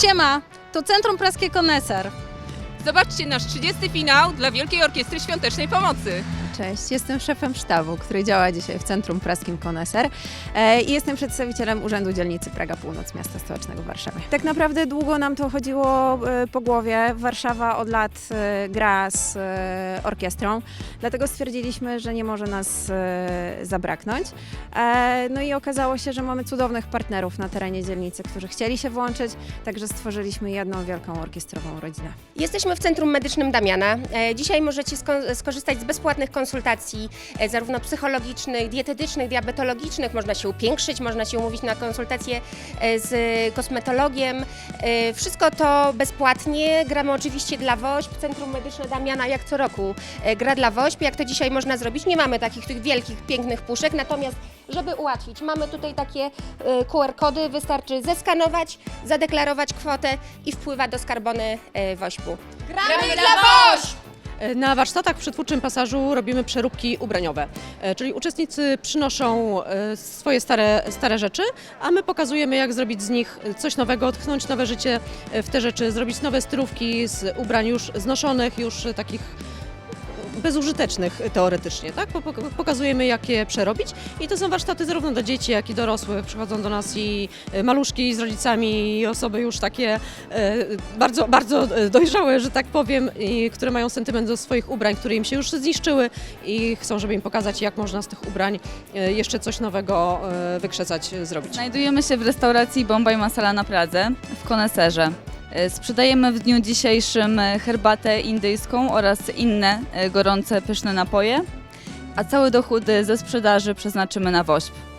Siema, to Centrum Praskie Koneser. Zobaczcie nasz 30. finał dla Wielkiej Orkiestry Świątecznej Pomocy. Cześć, jestem szefem sztabu, który działa dzisiaj w Centrum Praskim Koneser e, i jestem przedstawicielem Urzędu Dzielnicy Praga Północ Miasta Stołecznego w Warszawie. Tak naprawdę długo nam to chodziło e, po głowie. Warszawa od lat e, gra z orkiestrą, dlatego stwierdziliśmy, że nie może nas zabraknąć. No i okazało się, że mamy cudownych partnerów na terenie dzielnicy, którzy chcieli się włączyć, także stworzyliśmy jedną wielką orkiestrową rodzinę. Jesteśmy w Centrum Medycznym Damiana. Dzisiaj możecie sko- skorzystać z bezpłatnych konsultacji, e, zarówno psychologicznych, dietetycznych, diabetologicznych. Można się upiększyć, można się umówić na konsultację e, z kosmetologiem. E, Wszystko to bezpłatnie. Gramy oczywiście dla WOŚP. Centrum Medyczne Damiana jak co roku gra dla WOŚP. Jak to dzisiaj można zrobić? Nie mamy takich tych wielkich, pięknych puszek, natomiast żeby ułatwić, mamy tutaj takie QR-kody. Wystarczy zeskanować, zadeklarować kwotę i wpływa do skarbony WOŚP-u. Gramy dla WOŚ! Na warsztatach w przetwórczym pasażu robimy przeróbki ubraniowe, E, czyli uczestnicy przynoszą e, swoje stare, stare rzeczy, a my pokazujemy jak zrobić z nich coś nowego, tchnąć nowe życie e, w te rzeczy, zrobić nowe stylówki z ubrań już znoszonych, już e, takich bezużytecznych teoretycznie, tak? Po- po- Pokazujemy jak je przerobić i to są warsztaty zarówno dla dzieci, jak i dorosłych. Przychodzą do nas i e, maluszki z rodzicami i osoby już takie e, bardzo, bardzo e, dojrzałe, że tak powiem, i które mają sentyment do swoich ubrań, które im się już zniszczyły i chcą, żeby im pokazać, jak można z tych ubrań jeszcze coś nowego wykrzesać, zrobić. Znajdujemy się w restauracji Bomba i Masala na Pradze w Koneserze. E, Sprzedajemy w dniu dzisiejszym e, herbatę indyjską oraz inne e, gorące, pyszne napoje, a cały dochód e, ze sprzedaży przeznaczymy na WOŚP.